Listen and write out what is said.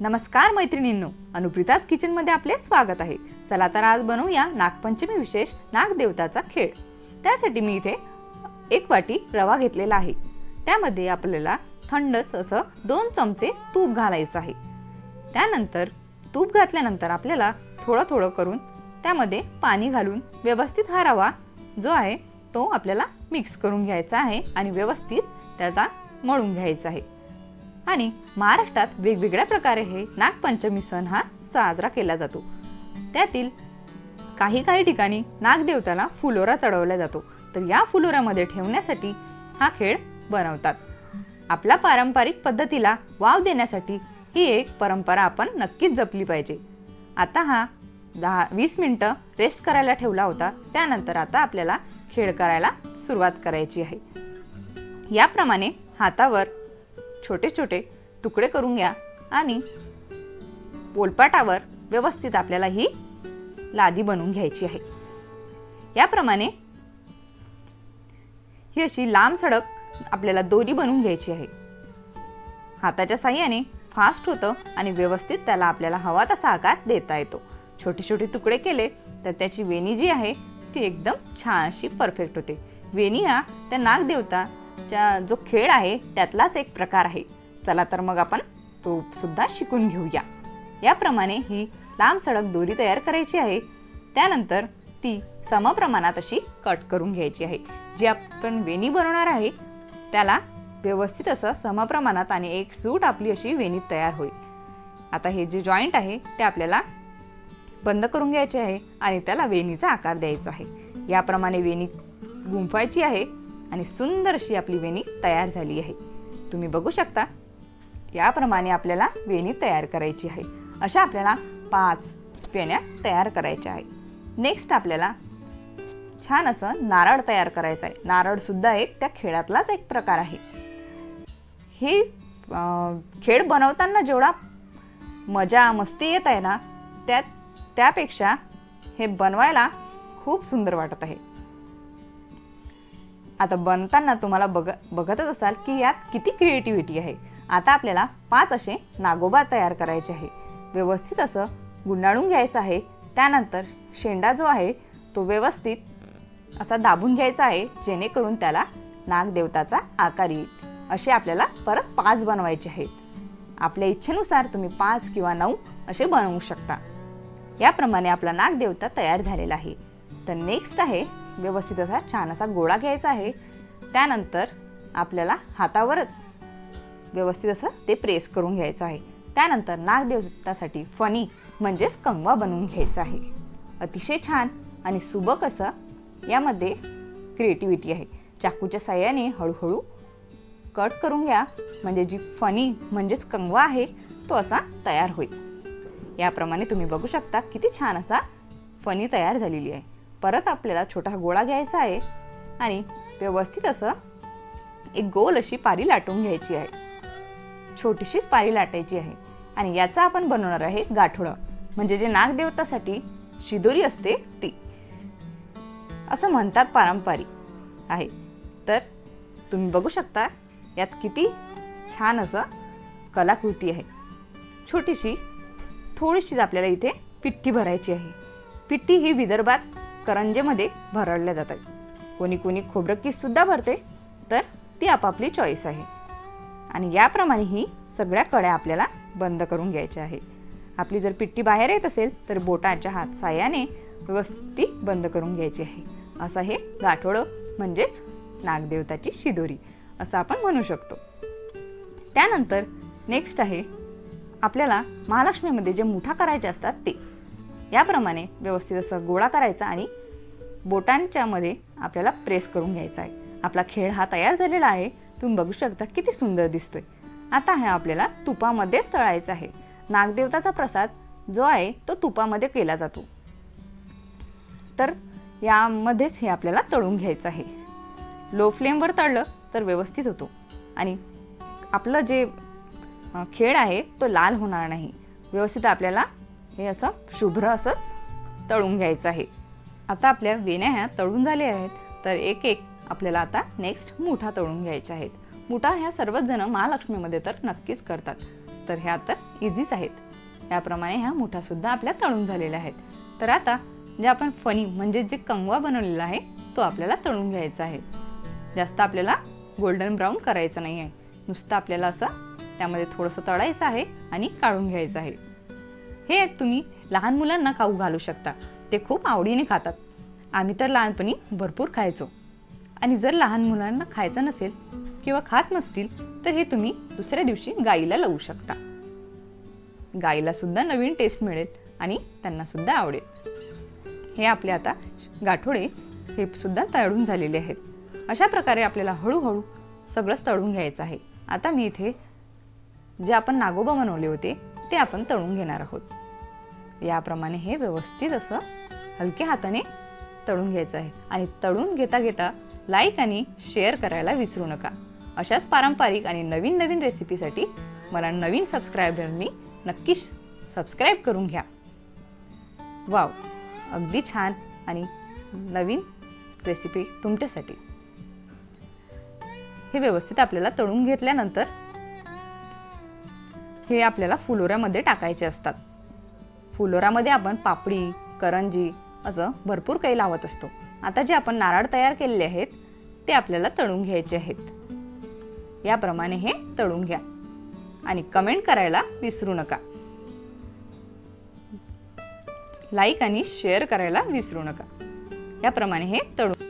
नमस्कार मैत्रिणींनो अनुप्रिताज किचनमध्ये आपले स्वागत आहे. चला तर आज बनवूया नागपंचमी विशेष नागदेवताचा खेळ. त्यासाठी मी इथे एक वाटी रवा घेतलेला आहे. त्यामध्ये आपल्याला थंडच असं दोन चमचे तूप घालायचं आहे. त्यानंतर तूप घातल्यानंतर आपल्याला थोडं थोडं करून त्यामध्ये पाणी घालून व्यवस्थित हा रवा जो आहे तो आपल्याला मिक्स करून घ्यायचा आहे आणि व्यवस्थित त्याचा मळून घ्यायचा आहे. आणि महाराष्ट्रात वेगवेगळ्या प्रकारे हे नागपंचमी सण हा साजरा केला जातो. त्यातील काही काही ठिकाणी नागदेवताला फुलोरा चढवला जातो. तर या फुलोऱ्यामध्ये ठेवण्यासाठी हा खेळ बनवतात. आपल्या पारंपरिक पद्धतीला वाव देण्यासाठी ही एक परंपरा आपण नक्कीच जपली पाहिजे. आता हा दहा वीस मिनटं रेस्ट करायला ठेवला होता. त्यानंतर आता आपल्याला खेळ करायला सुरुवात करायची आहे. याप्रमाणे हातावर छोटे छोटे तुकडे करून घ्या आणि पोलपाटावर व्यवस्थित आपल्याला ही लादी बनवून घ्यायची आहे. याप्रमाणे ही अशी लांब सडक आपल्याला दोरी बनवून घ्यायची आहे. हाताच्या साह्याने फास्ट होतं आणि व्यवस्थित त्याला आपल्याला हवा तसा आकार देता येतो. छोटे छोटे तुकडे केले तर त्याची वेणी जी आहे ती एकदम छान अशी परफेक्ट होते. वेणी हा त्या नागदेवता जो खेळ आहे त्यातलाच एक प्रकार आहे. चला तर मग आपण तो सुद्धा शिकून घेऊया. याप्रमाणे ही लांब सडक दोरी तयार करायची आहे. त्यानंतर ती समप्रमाणात अशी कट करून घ्यायची आहे. जी आपण वेणी बनवणार आहे त्याला व्यवस्थित असं समप्रमाणात आणि एक सूट आपली अशी वेणी तयार होईल. आता हे जे जॉईंट आहे ते आपल्याला बंद करून घ्यायचे आहे आणि त्याला वेणीचा आकार द्यायचा आहे. याप्रमाणे वेणी गुंफायची आहे. आणि सुंदर अशी आपली वेणी तयार झाली आहे. तुम्ही बघू शकता याप्रमाणे आपल्याला वेणी तयार करायची आहे. अशा आपल्याला पाच वेण्या तयार करायच्या आहे. नेक्स्ट आपल्याला छान असं नारळ तयार करायचं आहे. नारळसुद्धा एक त्या खेळातलाच एक प्रकार आहे. हे खेळ बनवताना जेवढा मजा मस्ती येत आहे ना त्यात त्यापेक्षा हे बनवायला खूप सुंदर वाटत आहे. आता बनताना तुम्हाला बघ बघतच असाल की यात किती क्रिएटिव्हिटी आहे. आता आपल्याला पाच असे नागोबा तयार करायचे आहे. व्यवस्थित असं गुंडाळून घ्यायचं आहे. त्यानंतर शेंडा जो आहे तो व्यवस्थित असा दाबून घ्यायचा आहे जेणेकरून त्याला नागदेवताचा आकार येईल. असे आपल्याला परत पाच बनवायचे आहेत. आपल्या इच्छेनुसार तुम्ही पाच किंवा नऊ असे बनवू शकता. याप्रमाणे आपला नागदेवता तयार झालेला आहे. तर नेक्स्ट आहे व्यवस्थित असा छान असा गोळा घ्यायचा आहे. त्यानंतर आपल्याला हातावरच व्यवस्थित असं ते प्रेस करून घ्यायचं आहे. त्यानंतर नागदेवतासाठी फणी म्हणजेच कंगवा बनवून घ्यायचा आहे. अतिशय छान आणि सुबक असं यामध्ये क्रिएटिव्हिटी आहे. चाकूच्या साह्याने हळूहळू कट करून घ्या. म्हणजे जी फणी म्हणजेच कंगवा आहे तो असा तयार होईल. याप्रमाणे तुम्ही बघू शकता किती छान असा फणी तयार झालेली आहे. परत आपल्याला छोटा गोळा घ्यायचा आहे आणि व्यवस्थित असं एक गोल अशी पारी लाटून घ्यायची आहे. छोटीशीच पारी लाटायची आहे आणि याचा आपण बनवणार आहे गाठोडं. म्हणजे जे नागदेवतासाठी शिदोरी असते ती. असं म्हणतात पारंपरिक आहे. तर तुम्ही बघू शकता यात किती छान असं कलाकृती आहे. छोटीशी थोडीशीच आपल्याला इथे पिठ्ठी भरायची आहे. पिठ्ठी ही विदर्भात करंजेमध्ये भरडल्या जातात कोणी कोणी खोबरं किससुद्धा भरते तर ती आपापली चॉईस आहे. आणि याप्रमाणे ही सगळ्या कड्या आपल्याला बंद करून घ्यायच्या आहे आपली जर पिट्टी बाहेर येत असेल तर बोटाच्या हात साह्याने व्यवस्थित बंद करून घ्यायची आहे. असं हे गाठोडं म्हणजेच नागदेवताची शिदोरी असं आपण म्हणू शकतो. त्यानंतर नेक्स्ट आहे आपल्याला महालक्ष्मीमध्ये जे मुठा करायचे असतात ते. याप्रमाणे व्यवस्थित असं गोळा करायचा आणि बोटांच्या मध्ये आपल्याला प्रेस करून घ्यायचा आहे. आपला खेळ हा तयार झालेला आहे. तुम्ही बघू शकता किती सुंदर दिसतोय. आता हा आपल्याला तुपामध्येच तळायचं आहे. नागदेवताचा प्रसाद जो आहे तो तुपामध्ये केला जातो. तर यामध्येच हे आपल्याला तळून घ्यायचं आहे. लो फ्लेमवर तळलं तर व्यवस्थित होतो. आणि आपलं जे खेळ आहे तो लाल होणार नाही. व्यवस्थित आपल्याला हे असं शुभ्र असंच तळून घ्यायचं आहे. आता आपल्या वेण्या ह्या तळून झाल्या आहेत. तर एक एक आपल्याला आता नेक्स्ट मुठा तळून घ्यायच्या आहेत. मुठा ह्या सर्वच जण महालक्ष्मीमध्ये तर नक्कीच करतात. तर ह्या तर इझीच आहेत. याप्रमाणे ह्या मुठासुद्धा आपल्या तळून झालेल्या आहेत. तर आता जे आपण फणी म्हणजे जे कंगवा बनवलेला आहे तो आपल्याला तळून घ्यायचा आहे. जास्त आपल्याला गोल्डन ब्राऊन करायचं नाही आहे. नुसतं आपल्याला असं त्यामध्ये थोडंसं तळायचं आहे आणि काढून घ्यायचं आहे. हे तुम्ही लहान मुलांना खाऊ घालू शकता. ते खूप आवडीने खातात. आम्ही तर लहानपणी भरपूर खायचो. आणि जर लहान मुलांना खायचं नसेल किंवा खात नसतील तर हे तुम्ही दुसऱ्या दिवशी गाईला लावू शकता. गाईला सुद्धा नवीन टेस्ट मिळेल आणि त्यांना सुद्धा आवडेल. हे आपले आता गाठोडे हे सुद्धा तळून झालेले आहेत. अशा प्रकारे आपल्याला हळूहळू सगळंच तळून घ्यायचं आहे. आता मी इथे जे आपण नागोबा बनवले होते ते आपण तळून घेणार आहोत. याप्रमाणे हे व्यवस्थित असं हलक्या हाताने तळून घ्यायचं आहे. आणि तळून घेता घेता लाईक आणि शेअर करायला विसरू नका. अशाच पारंपरिक आणि नवीन नवीन रेसिपीसाठी मला नवीन सबस्क्रायबरनी नक्की सबस्क्राईब करून घ्या. वाव अगदी छान आणि नवीन रेसिपी तुमच्यासाठी. हे व्यवस्थित आपल्याला तळून घेतल्यानंतर हे आपल्याला फुलोऱ्यामध्ये टाकायचे असतात. फुलोरामध्ये आपण पापडी करंजी असं भरपूर काही लावत असतो. आता जे आपण नारळ तयार केलेले आहेत ते आपल्याला तळून घ्यायचे आहेत. याप्रमाणे हे तळून घ्या. आणि कमेंट करायला विसरू नका. लाईक आणि शेअर करायला विसरू नका. याप्रमाणे हे तळून